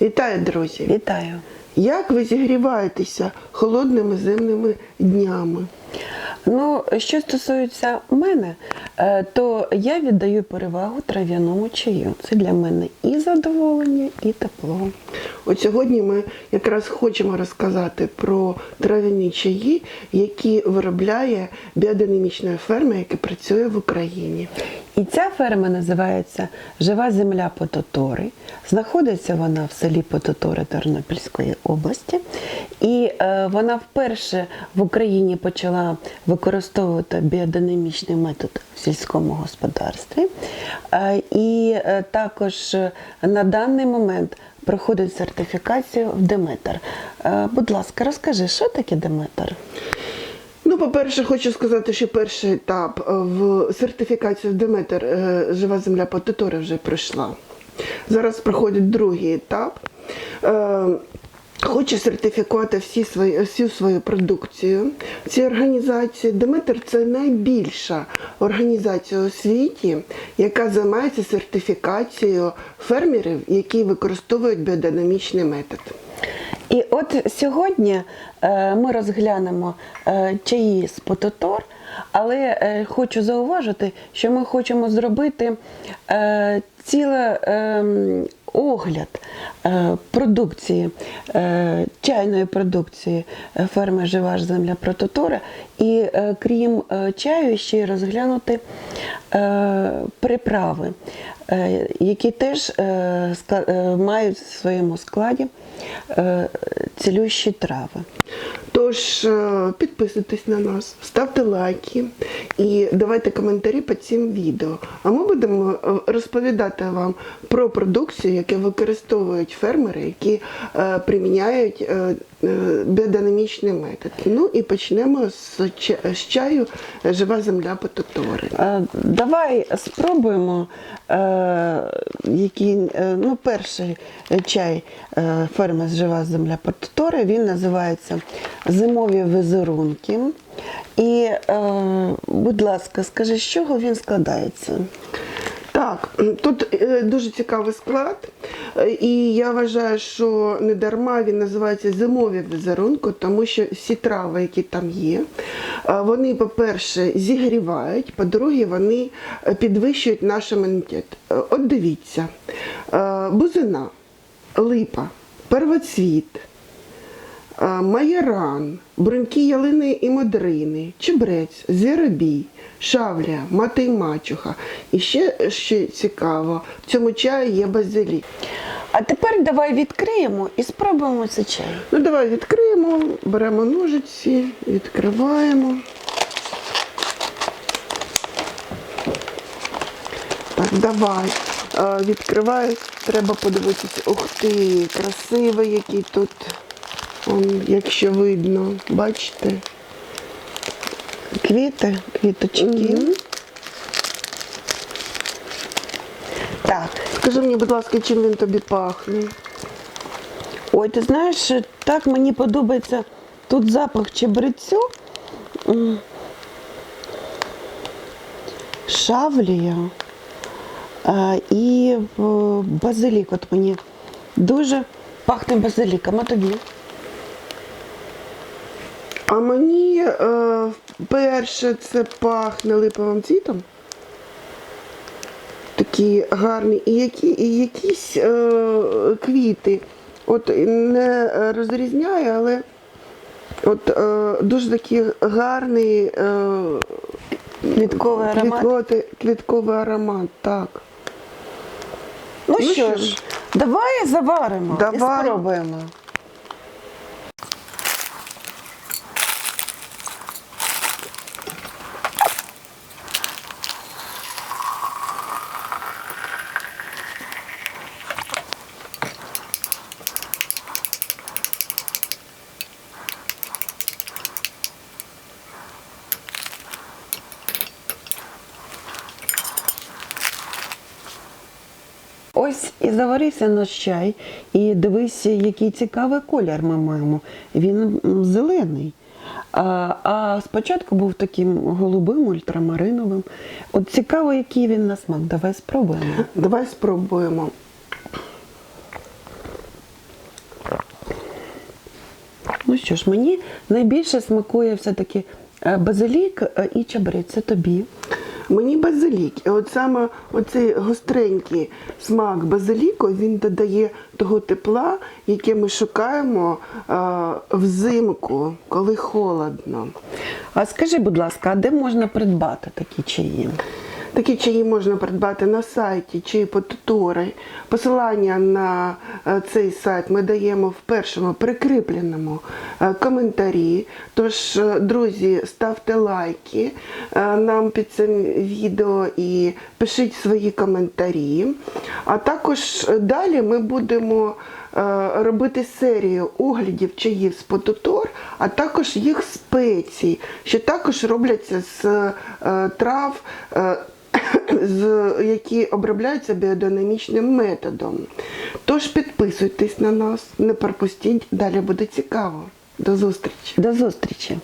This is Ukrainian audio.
Вітаю, друзі! Вітаю. Як ви зігріваєтеся холодними зимними днями? Ну, що стосується мене, е, то я віддаю перевагу трав'яному чаю. Це для мене і задоволення, і тепло. От сьогодні ми якраз хочемо розказати про трав'яні чаї, які виробляє біодинамічна ферма, яка працює в Україні. І ця ферма називається Жива земля Пототори. Знаходиться вона в селі Пототори Тернопільської області. І е, вона вперше в Україні почала використовувати біодинамічний метод в сільському господарстві. Е, і е, також на даний момент проходить сертифікацію в Деметр. Е, будь ласка, розкажи, що таке Деметр? По-перше, хочу сказати, що перший етап е, в сертифікацію в Деметр е, Жива земля Потитори вже пройшла. Зараз проходить другий етап. Е, Хоче сертифікувати всі свої, всю свою продукцію. Ці організації Деметр це найбільша організація у світі, яка займається сертифікацією фермерів, які використовують біодинамічний метод. І от сьогодні е, ми розглянемо е, чаї з пототор, але е, хочу зауважити, що ми хочемо зробити ціле ем, огляд е, продукції, е, чайної продукції ферми Жива ж земля Прототора. І е, крім чаю, ще й розглянути приправи, які теж мають в своєму складі цілющі трави. Тож е, підписуйтесь на нас, ставте лайки і давайте коментарі під цим відео. А ми будемо е, розповідати вам про продукцію, яку використовують фермери, які е, приміняють біодинамічний метод. Ну і почнемо з, з чаю Жива земля пототори. Е, Давай спробуємо, е, який, е, ну, перший чай ферми Жива земля Прототори, він називається Зимові візерунки. І, будь ласка, скажи, з чого він складається? Так, тут е, дуже цікавий склад, Е, і я вважаю, що не дарма він називається зимові візерунки, тому що всі трави, які там є, е, вони, по-перше, зігрівають, по-друге, вони підвищують наш імунітет. От дивіться, бузина, липа, первоцвіт, майоран, бруньки ялини і модрини, чебрець, звіробій, шавля, мати й мачуха. І ще, ще цікаво, в цьому чаї є базилік. А тепер давай відкриємо і спробуємо цей чай. Ну, давай відкриємо, беремо ножиці, відкриваємо. Так, давай. Відкриваю, треба подивитися. Ух ти, красивий який тут. Он, якщо видно, бачите? Квіти, квіточки. Мгм. Так. Скажи мені, будь ласка, чим він тобі пахне? Ой, ти знаєш, так мені подобається тут запах чебрецю. Шавлія а, і е, базилік. От мені дуже пахне базиліком, а тобі. А мені е, перше це пахне липовим цвітом. Такі гарні. І, які, і якісь е, квіти. От не розрізняю, але от е, дуже такий гарний е, Квітковий аромат. квітковий, квітковий аромат, так. Ну, Ну що ж. давай заваримо Давай. і спробуємо. Ось і заварився наш чай, і дивись, який цікавий колір ми маємо. Він зелений. А а спочатку був таким голубим, ультрамариновим. От цікаво, який він на смак. Давай спробуємо. Давай спробуємо. Ну що ж, мені найбільше смакує все-таки е, базилік е, і чабри. Це тобі. Мені базилік. І от саме оцей гостренький смак базиліку він додає того тепла, яке ми шукаємо е, взимку, коли холодно. А скажи, будь ласка, а де можна придбати такі чаї? Такі чаї можна придбати на сайті чаї по тутори. Посилання на е, цей сайт ми даємо в першому прикріпленому е, коментарі. Тож, е, друзі, ставте лайки нам під цим відео і пишіть свої коментарі. А також далі ми будемо робити серію оглядів чаїв з потутор, а також їх спецій, що також робляться з е, трав. е, з які обробляються біодинамічним методом. Тож підписуйтесь на нас, не пропустіть, далі буде цікаво. До зустрічі! До зустрічі!